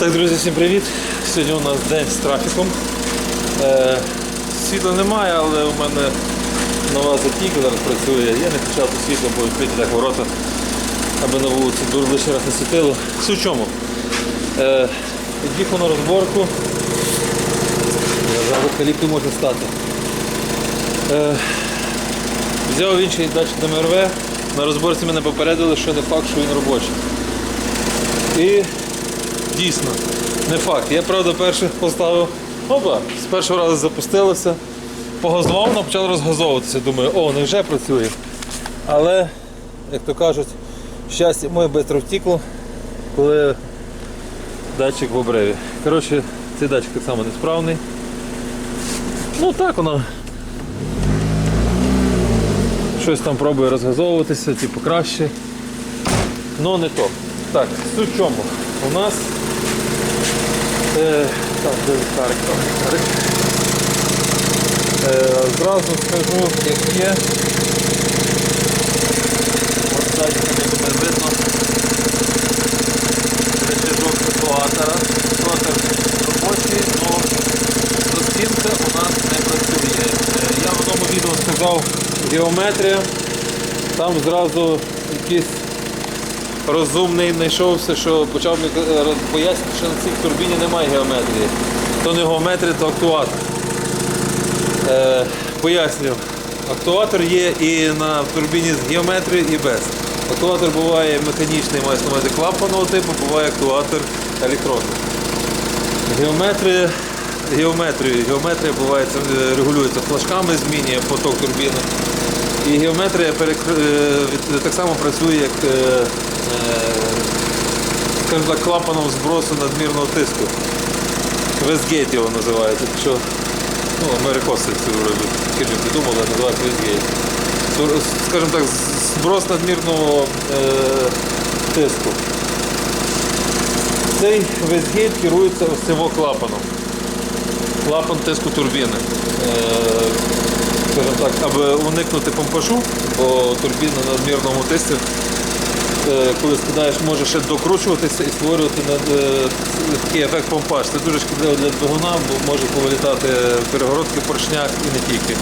Так, друзі, всім привіт! Сьогодні у нас день з трафіком. Е, світла немає, але у мене нова затійка зараз працює. Я не включав тут світло, бо відкриті так ворота, аби на вулиці дур лише раз не світило. Суть в чому? Е, на розборку. Каліпки може стати. Е, взяв інший датчик МРВ. На розборці мене попередили, що не факт, що він робочий. І дійсно, не факт. Я правда перший поставив. Опа, з першого разу запустилося. Погазував, почало розгазовуватися. Думаю, о, не вже працює. Але, як то кажуть, щастя моє швидко втікло, коли датчик в обриві. Коротше, цей датчик так само несправний. Ну так воно. Щось там пробує розгазовуватися, типу краще. Ну не то. Так, суть в чому? У нас так, де ліхтарик. Е, зразу скажу, як є. Мене думаю, видно. Речажок ситуатора. Ситуатор робочий, але пластинка у нас не працює. Е, Я в одному відео сказав геометрія. Там зразу якісь розумний знайшовся, що почав е, що на цій турбіні немає геометрії. То не геометрія, то актуатор. Е, пояснюю. Актуатор є і на турбіні з геометрією, і без. Актуатор буває механічний, має на увазі клапаного типу, буває актуатор електронний. Геометрія, геометрія, геометрія буває, е, регулюється флажками, змінює поток турбіни. І геометрія е, так само працює як скажімо так, клапаном збросу надмірного тиску. Вестгейт його називається. Якщо, ну, америкоси це скажімо, придумали, називається Вестгейт. Скажімо так, зброс надмірного е, тиску. Цей вестгейт керується ось цим клапаном. Клапан тиску турбіни. Е, так, аби уникнути помпажу, бо турбіна на надмірному тиску, е, коли скидаєш, може ще докручуватися і створювати е, такий ефект помпаж. Це дуже шкідливо для двигуна, бо може повилітати перегородки в поршнях і не тільки.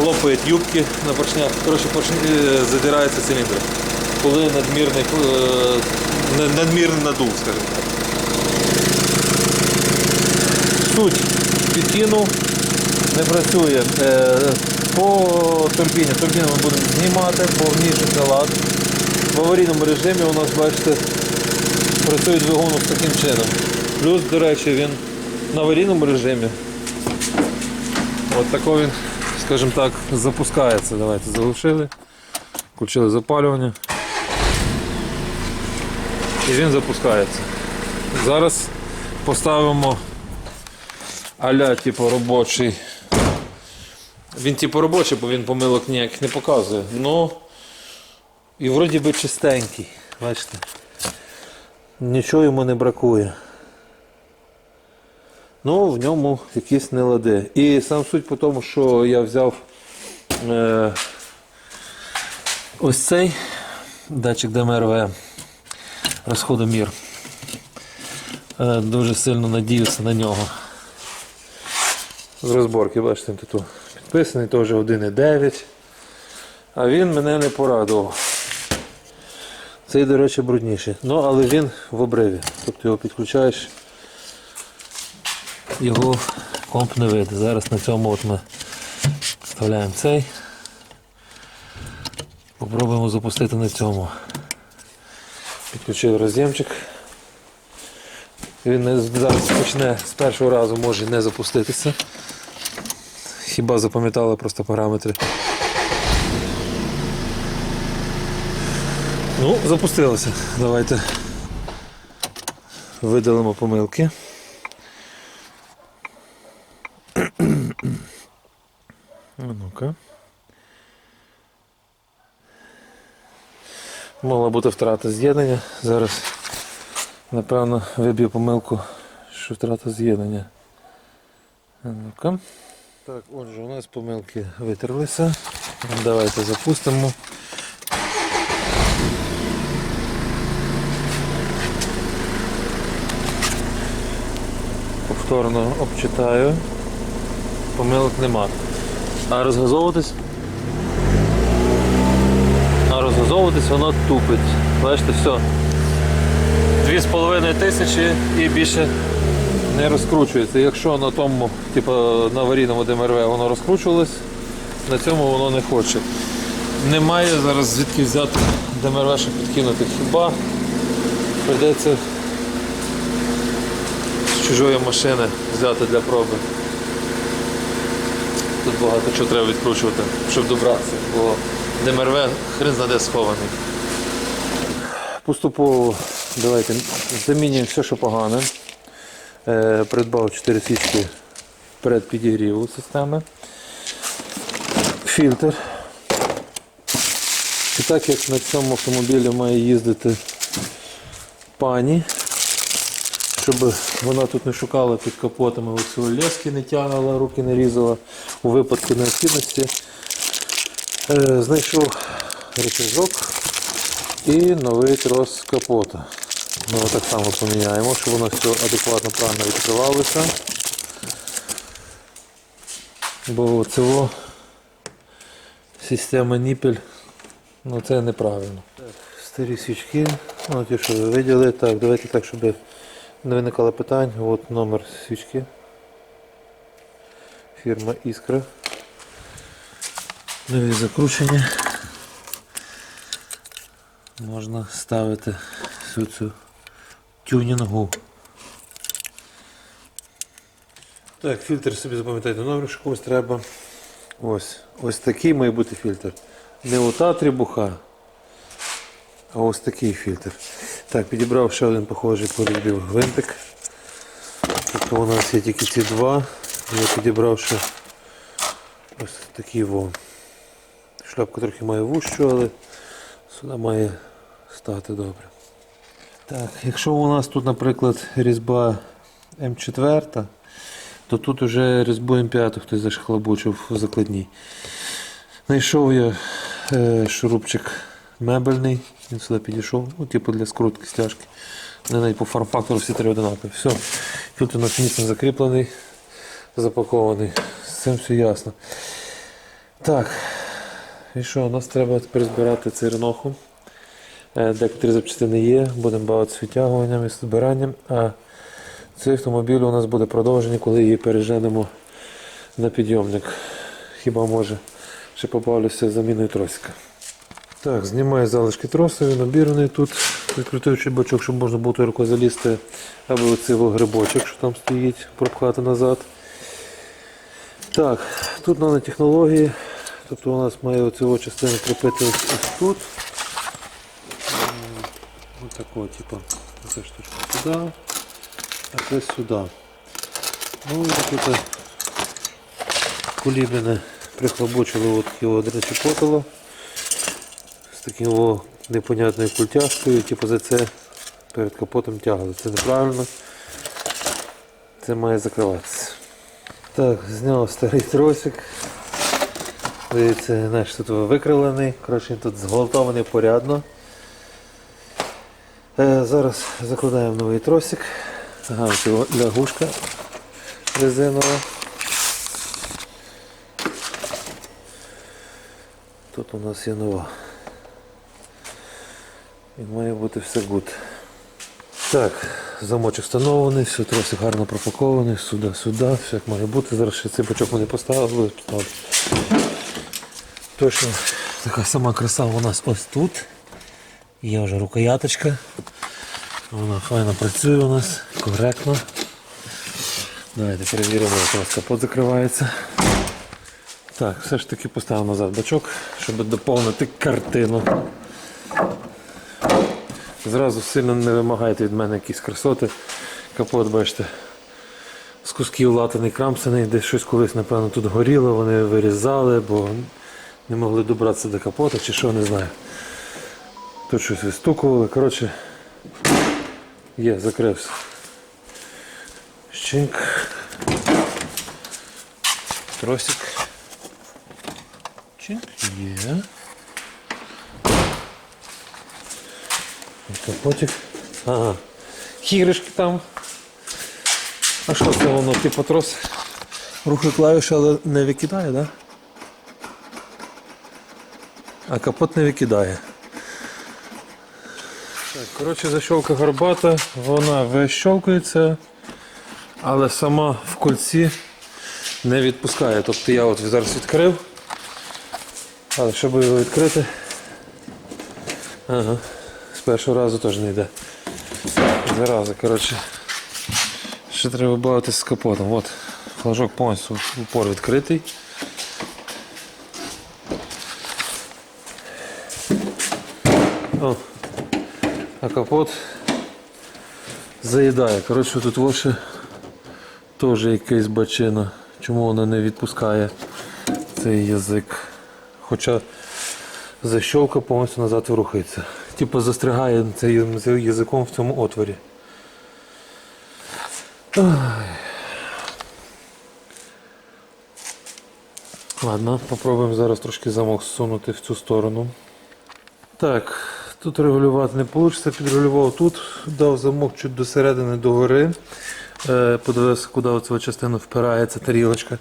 Лопають юбки на поршнях, коротше, поршні, е, задираються циліндри. Коли надмірний, е, надмірний надув, скажімо так. Суть підкинув, не працює. Е, По турбіні. Турбіну ми будемо знімати, же лад. В аварійному режимі у нас, бачите, працює двигун ось таким чином. Плюс, до речі, він на аварійному режимі. От тако він, скажімо так, запускається. Давайте заглушили, включили запалювання. І він запускається. Зараз поставимо аля типу робочий. Він типу робочий, бо він помилок ніяких не показує. Ну і вроді би чистенький. Бачите? Нічого йому не бракує. Ну, в ньому якісь нелади. І сам суть по тому, що я взяв е, ось цей датчик ДМРВ розходомір. Е, дуже сильно надіюся на нього. З розборки, бачите, тут підписаний, теж 1,9. А він мене не порадував. Цей, до речі, брудніший. Ну, але він в обриві. Тобто його підключаєш, його комп не вийде. Зараз на цьому от ми вставляємо цей. Попробуємо запустити на цьому. Підключив роз'ємчик. Він зараз почне з першого разу може не запуститися. Хіба запам'ятали просто параметри. Ну, запустилося. Давайте видалимо помилки. Ну-ка. Могла бути втрата з'єднання. Зараз Напевно, виб'ю помилку, що втрата з'єднання. Ну-ка. Так, отже, у нас помилки витерлися. Давайте запустимо. Сторону обчитаю. Помилок нема. А розгазовуватись? А розгазовуватись воно тупить. Бачите, все. Дві з половиною тисячі і більше не розкручується. Якщо на тому, типу на аварійному ДМРВ воно розкручувалось, на цьому воно не хоче. Немає зараз звідки взяти ДМРВ, щоб підкинути. Хіба прийдеться чужої машини взяти для проби. Тут багато чого треба відкручувати, щоб добратися, бо ДМРВ хрен знаде схований. Поступово давайте замінюємо все, що погане. Е, придбав 4 свічки перед підігріву системи. Фільтр. І так як на цьому автомобілі має їздити пані, щоб вона тут не шукала під капотами оцього лески, не тягала, руки не різала у випадку необхідності. Е, знайшов рычажок і новий трос капота. Ми його так само поміняємо, щоб воно все адекватно правильно відкривалося. Бо цього система ніпель, ну це неправильно. Так, старі свічки, ну ті, що ви виділи. Так, давайте так, щоб не виникало питань. От номер свічки. Фірма Іскра. Нові закручення. Можна ставити всю цю тюнінгу. Так, фільтр собі запам'ятайте номер, комусь треба. Ось. Ось такий має бути фільтр. Не ота трібуха, а ось такий фільтр. Так, підібрав ще один похожий порібів гвинтик. Тобто у нас є тільки ці два. Я підібрав ще ось такий вон. Шляпка трохи має вущу, але сюди має стати добре. Так, якщо у нас тут, наприклад, різьба М4, то тут вже різьбу М5 хтось зашхлобучив в закладній. Знайшов я е, шурупчик мебельний, він сюди підійшов, ну, типу для скрутки стяжки. Вони навіть по форм-фактору всі три одинакові. Все, фільтр у нас міцно закріплений, запакований. З цим все ясно. Так, і що, у нас треба тепер збирати цей реноху. Е, Декотрі запчастини є, будемо бавитися відтягуванням і збиранням, а цей автомобіль у нас буде продовжений, коли її переженемо на підйомник. Хіба може ще побавлюся заміною тросика. Так, знімаю залишки троса, він обіраний тут, відкрутивши бачок, щоб можна було тою рукою залізти, або оцей грибочок, що там стоїть, пропхати назад. Так, тут нанотехнології. Тобто у нас має оцю частину кріпити ось, тут. Ось такого, типу, ця штучка сюди, а це сюди. Ну і тут кулібіни прихлобучили от речі з таким о, непонятною культяшкою, типу за це перед капотом тягали. Це неправильно. Це має закриватися. Так, зняв старий тросик. Дивіться, наш тут викрилений, коротше він тут зґвалтований порядно. Е, зараз закладаємо новий тросик. Ага, ось його лягушка резинова. Тут у нас є нова. І має бути все гуд. Так, замочок встановлений, все тросик гарно пропакований, сюди, сюди, все як має бути. Зараз ще цей бачок ми не поставили. Точно така сама краса у нас ось тут. Є вже рукояточка. Вона файно працює у нас, коректно. Давайте перевіримо, як у капот закривається. Так, все ж таки поставив назад бачок, щоб доповнити картину. Зразу сильно не вимагайте від мене якісь красоти. Капот, бачите, з кусків латаний крамсаний, десь щось колись, напевно, тут горіло, вони вирізали, бо не могли добратися до капота чи що, не знаю. Тут щось вистукували. Коротше, є, закрився. Щинк. Тросик. Чик, є. Капотик. Ага. Хігришки там. А що це воно? Типу трос рухи клавіші, але не викидає, так? Да? А капот не викидає. Так, коротше, защолка горбата, вона вищолкується, але сама в кольці не відпускає. Тобто я от зараз відкрив. Але щоб його відкрити. Ага, першого разу теж не йде. Зараза, коротше. Ще треба бавитися з капотом. От, флажок повністю упор відкритий. О, а капот заїдає. Коротше, тут лише теж якийсь бачина. Чому вона не відпускає цей язик? Хоча защолка повністю назад рухається. Типу застрягає цим язиком в цьому отворі. Ладно, попробуємо зараз трошки замок зсунути в цю сторону. Так, тут регулювати не вийде, підрегулював тут, дав замок чуть до середини до гори. Е, подивився, куди оця частина впирається тарілочка.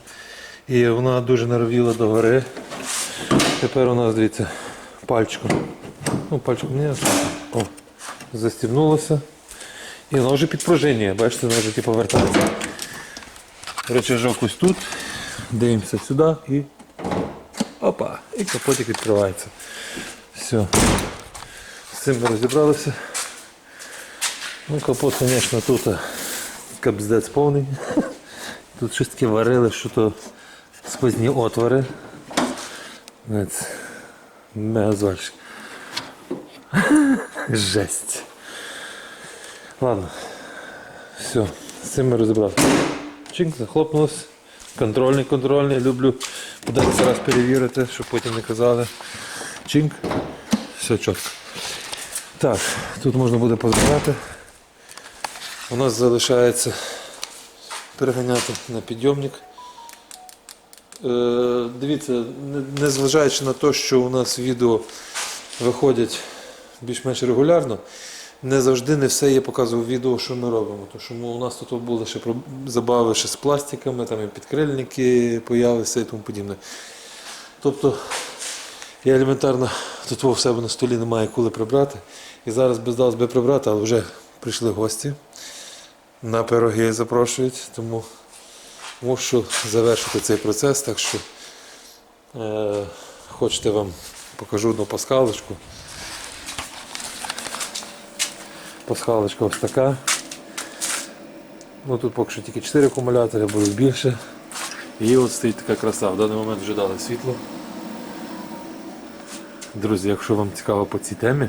І вона дуже наровіла до гори. Тепер у нас, дивіться, пальчиком. Ну, пальчиком не О, застібнулося. І воно вже підпружинює, бачите, воно вже типу вертається. Рычажок ось тут. Дивимося сюди і. Опа! І капотик відкривається. Все. З цим ми розібралися. Ну, капот, звісно, тут а, капздець повний. Тут щось таке варили, що то сквозні отвори. Це мега звальщик. Жесть. Ладно. Все, з цим ми розібралися. Чink, захлопнулось. Контрольний, контрольний. Люблю податися раз перевірити, щоб потім не казали. Чink. Все чітко. Так, тут можна буде позбирати. У нас залишається переганяти на підйомник. Е, дивіться, не- незважаючи на те, що у нас відео виходять більш-менш регулярно, не завжди не все я показував відео, що ми робимо. Тому у нас тут були ще забави ще з пластиками, там і підкрильники появилися і тому подібне. Тобто я елементарно тут в себе на столі немає коли прибрати. І зараз би здалося би прибрати, але вже прийшли гості. На пироги запрошують, тому мушу завершити цей процес. Так що е, хочете вам покажу одну пасхалочку. Пасхалочка ось така. Ну, тут поки що тільки 4 акумулятори, будуть більше. І от стоїть така краса. В даний момент вже дали світло. Друзі, якщо вам цікаво по цій темі,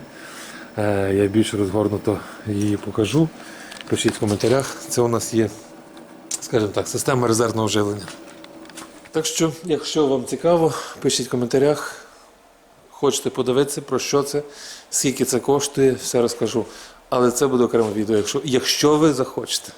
е, я більш розгорнуто її покажу. Пишіть в коментарях. Це у нас є, скажімо так, система резервного живлення. Так що, якщо вам цікаво, пишіть в коментарях. Хочете подивитися, про що це, скільки це коштує, все розкажу. Але це буде окреме відео, якщо, якщо ви захочете.